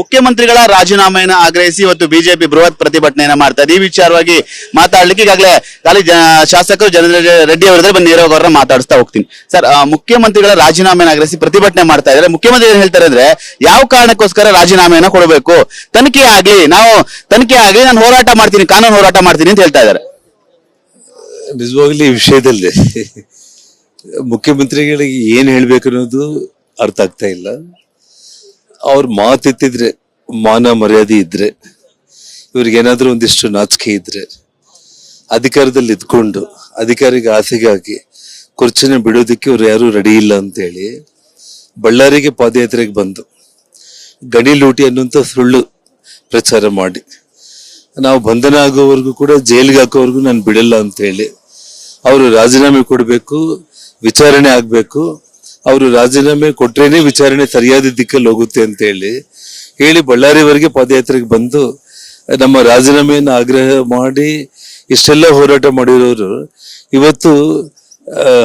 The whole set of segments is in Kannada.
ಮುಖ್ಯಮಂತ್ರಿಗಳ ರಾಜೀನಾಮೆಯನ್ನು ಆಗ್ರಹಿಸಿ ಇವತ್ತು ಬಿಜೆಪಿ ಬೃಹತ್ ಪ್ರತಿಭಟನೆಯನ್ನ ಮಾಡ್ತಾ ಇದೆ. ಈ ವಿಚಾರವಾಗಿ ಮಾತಾಡ್ಲಿಕ್ಕೆ ಈಗಾಗಲೇ ಖಾಲಿ ಶಾಸಕರು ಜನರ ರೆಡ್ಡಿ ಅವರಿದ್ರೆ ಬಂದು ನೇರವಾಗಿ ಅವರನ್ನ ಮಾತಾಡಿಸ್ತಾ ಹೋಗ್ತೀನಿ. ಸರ್ ಮುಖ್ಯಮಂತ್ರಿಗಳ ರಾಜೀನಾಮೆಯನ್ನು ಆಗ್ರಹಿಸಿ ಪ್ರತಿಭಟನೆ ಮಾಡ್ತಾ ಇದ್ದಾರೆ. ಮುಖ್ಯಮಂತ್ರಿ ಏನ್ ಹೇಳ್ತಾರೆ ಅಂದ್ರೆ, ಯಾವ ಕಾರಣಕ್ಕೋಸ್ಕರ ರಾಜೀನಾಮೆಯನ್ನ ಕೊಡಬೇಕು? ತನಿಖೆ ಆಗ್ಲಿ, ನಾವು ತನಿಖೆ ಆಗ್ಲಿ, ನಾನು ಹೋರಾಟ ಮಾಡ್ತೀನಿ, ಕಾನೂನು ಹೋರಾಟ ಮಾಡ್ತೀನಿ ಅಂತ ಹೇಳ್ತಾ ಇದ್ದಾರೆ. ನಿಜವಾಗ್ಲಿ ಈ ವಿಷಯದಲ್ಲಿ ಮುಖ್ಯಮಂತ್ರಿಗಳಿಗೆ ಏನ್ ಹೇಳ್ಬೇಕು ಅನ್ನೋದು ಅರ್ಥ ಆಗ್ತಾ ಇಲ್ಲ. ಅವ್ರ ಮಾತೆತ್ತಿದ್ರೆ ಮಾನ ಮರ್ಯಾದೆ ಇದ್ರೆ, ಇವ್ರಿಗೇನಾದ್ರೂ ಒಂದಿಷ್ಟು ನಾಚಿಕೆ ಇದ್ರೆ, ಅಧಿಕಾರದಲ್ಲಿ ಇದ್ಕೊಂಡು, ಅಧಿಕಾರಿಗೆ ಆಸೆಗಾಗಿ ಕುರ್ಚಿನ ಬಿಡೋದಕ್ಕೆ ಇವ್ರು ಯಾರು ರೆಡಿ ಇಲ್ಲ ಅಂತೇಳಿ ಬಳ್ಳಾರಿಗೆ ಪಾದಯಾತ್ರೆಗೆ ಬಂದು, ಗಣಿ ಲೂಟಿ ಅನ್ನುವಂಥ ಸುಳ್ಳು ಪ್ರಚಾರ ಮಾಡಿ, ನಾವು ಬಂಧನ ಆಗೋವರೆಗೂ ಕೂಡ ಜೈಲಿಗೆ ಹಾಕೋವರೆಗೂ ನಾನು ಬಿಡಲ್ಲ ಅಂತ ಹೇಳಿ ಅವರು ರಾಜೀನಾಮೆ ಕೊಡಬೇಕು, ವಿಚಾರಣೆ ಆಗ್ಬೇಕು ಅವರು ರಾಜೀನಾಮೆ ಕೊಟ್ರೇನೆ ವಿಚಾರಣೆ ಸರಿಯಾದ ದಿಕ್ಕಲ್ಲಿ ಹೋಗುತ್ತೆ ಅಂತ ಹೇಳಿ ಹೇಳಿ ಬಳ್ಳಾರಿವರೆಗೆ ಪಾದಯಾತ್ರೆಗೆ ಬಂದು ನಮ್ಮ ರಾಜೀನಾಮೆಯನ್ನು ಆಗ್ರಹ ಮಾಡಿ ಇಷ್ಟೆಲ್ಲ ಹೋರಾಟ ಮಾಡಿರೋರು ಇವತ್ತು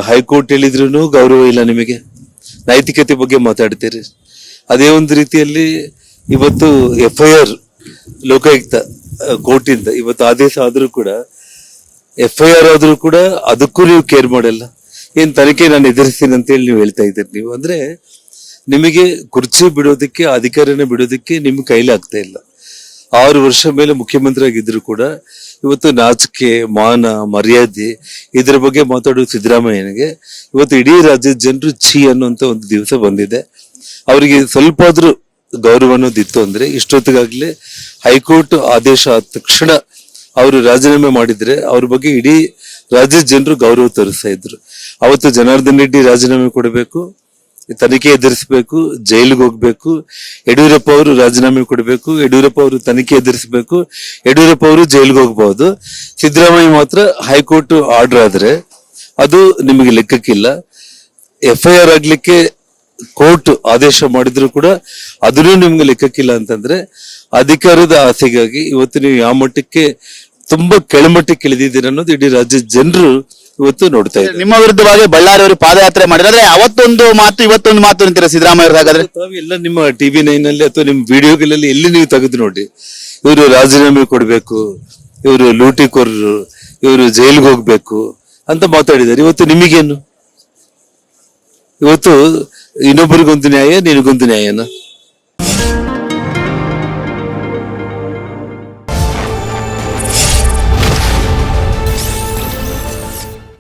ಹೈಕೋರ್ಟ್ ಹೇಳಿದ್ರು ಗೌರವ ಇಲ್ಲ ನಿಮಗೆ. ನೈತಿಕತೆ ಬಗ್ಗೆ ಮಾತಾಡ್ತೀರಿ. ಅದೇ ಒಂದು ರೀತಿಯಲ್ಲಿ ಇವತ್ತು ಎಫ್ ಐ ಆರ್ ಲೋಕಾಯುಕ್ತ ಕೋರ್ಟಿಂದ ಇವತ್ತು ಆದೇಶ ಆದರೂ ಕೂಡ ಎಫ್ ಐ ಆರ್ ಆದರೂ ಕೂಡ ಅದಕ್ಕೂ ನೀವು ಕೇರ್ ಮಾಡಲ್ಲ. ಏನ್ ತನಿಖೆ ನಾನು ಎದುರಿಸ್ತೀನಿ ಅಂತ ಹೇಳಿ ನೀವು ಹೇಳ್ತಾ ಇದ್ದೀರಿ. ನೀವು ಅಂದ್ರೆ ನಿಮಗೆ ಕುರ್ಚಿ ಬಿಡೋದಕ್ಕೆ, ಅಧಿಕಾರನ ಬಿಡೋದಕ್ಕೆ ನಿಮ್ ಕೈಲಿ ಆಗ್ತಾ ಇಲ್ಲ. ಆರು ವರ್ಷ ಮೇಲೆ ಮುಖ್ಯಮಂತ್ರಿ ಆಗಿದ್ರು ಕೂಡ ಇವತ್ತು ನಾಚಿಕೆ, ಮಾನ, ಮರ್ಯಾದೆ ಇದರ ಬಗ್ಗೆ ಮಾತಾಡೋ ಸಿದ್ದರಾಮಯ್ಯನಿಗೆ ಇವತ್ತು ಇಡೀ ರಾಜ್ಯದ ಜನರು ಛೀ ಅನ್ನುವಂತ ಒಂದು ದಿವಸ ಬಂದಿದೆ. ಅವರಿಗೆ ಸ್ವಲ್ಪ ಆದ್ರೂ ಗೌರವ ಅನ್ನೋದಿತ್ತು ಅಂದ್ರೆ ಇಷ್ಟೊತ್ತಿಗಾಗ್ಲೇ ಹೈಕೋರ್ಟ್ ಆದೇಶ ಆದ ತಕ್ಷಣ ಅವರು ರಾಜೀನಾಮೆ ಮಾಡಿದ್ರೆ ಅವ್ರ ಬಗ್ಗೆ ಇಡೀ ರಾಜ್ಯದ ಜನರು ಗೌರವ ತೋರಿಸ್ತಾ ಇದ್ರು. ಅವತ್ತು ಜನಾರ್ದನ್ ರೆಡ್ಡಿ ರಾಜೀನಾಮೆ ಕೊಡಬೇಕು, ತನಿಖೆ ಎದುರಿಸಬೇಕು, ಜೈಲಿಗೆ ಹೋಗ್ಬೇಕು, ಯಡಿಯೂರಪ್ಪ ಅವರು ರಾಜೀನಾಮೆ ಕೊಡಬೇಕು, ಯಡಿಯೂರಪ್ಪ ಅವರು ತನಿಖೆ ಎದುರಿಸಬೇಕು, ಯಡಿಯೂರಪ್ಪ ಅವರು ಜೈಲಿಗೆ ಹೋಗಬಹುದು. ಸಿದ್ದರಾಮಯ್ಯ ಮಾತ್ರ ಹೈಕೋರ್ಟ್ ಆರ್ಡರ್ ಆದ್ರೆ ಅದು ನಿಮಗೆ ಲೆಕ್ಕಕ್ಕಿಲ್ಲ. ಎಫ್ ಐ ಆರ್ ಆಗ್ಲಿಕ್ಕೆ ಕೋರ್ಟ್ ಆದೇಶ ಮಾಡಿದ್ರು ಕೂಡ ಅದನ್ನು ನಿಮ್ಗೆ ಲೆಕ್ಕಕ್ಕಿಲ್ಲ ಅಂತಂದ್ರೆ ಅಧಿಕಾರದ ಆಸೆಗಾಗಿ ಇವತ್ತು ನೀವು ಯಾವ ಮಟ್ಟಕ್ಕೆ ತುಂಬಾ ಕೆಳಮಟ್ಟಕ್ಕೆ ಇಳಿದಿದ್ದೀರ ಅನ್ನೋದು ಇಡೀ ರಾಜ್ಯದ ಜನರು ಇವತ್ತು ನೋಡ್ತಾ ಇದ್ದೀವಿ. ನಿಮ್ಮ ವಿರುದ್ಧವಾಗಿ ಬಳ್ಳಾರಿ ಅವರು ಪಾದಯಾತ್ರೆ ಮಾಡಿದ್ರೆ ಅವತ್ತೊಂದು ಮಾತು ಇವತ್ತೊಂದು ಮಾತು ಅಂತೀರಾ ಸಿದ್ದರಾಮಯ್ಯ ಹಾಗಾದ್ರೆ? ಎಲ್ಲ ನಿಮ್ಮ ಟಿವಿ ನೈನ್ ಅಲ್ಲಿ ಅಥವಾ ನಿಮ್ಮ ವಿಡಿಯೋಗಳಲ್ಲಿ ಎಲ್ಲಿ ನೀವು ತೆಗೆದು ನೋಡಿ. ಇವರು ರಾಜೀನಾಮೆ ಕೊಡ್ಬೇಕು ಇವರು ಲೂಟಿಕೋರರು ಇವರು ಜೈಲಿಗೆ ಹೋಗ್ಬೇಕು ಅಂತ ಮಾತಾಡಿದ್ದಾರೆ. ಇವತ್ತು ನಿಮಗೇನು? ಇವತ್ತು ಇನ್ನೊಬ್ಬರಿಗೊಂದು ನ್ಯಾಯ ನಿನಗೊಂದು ನ್ಯಾಯನ?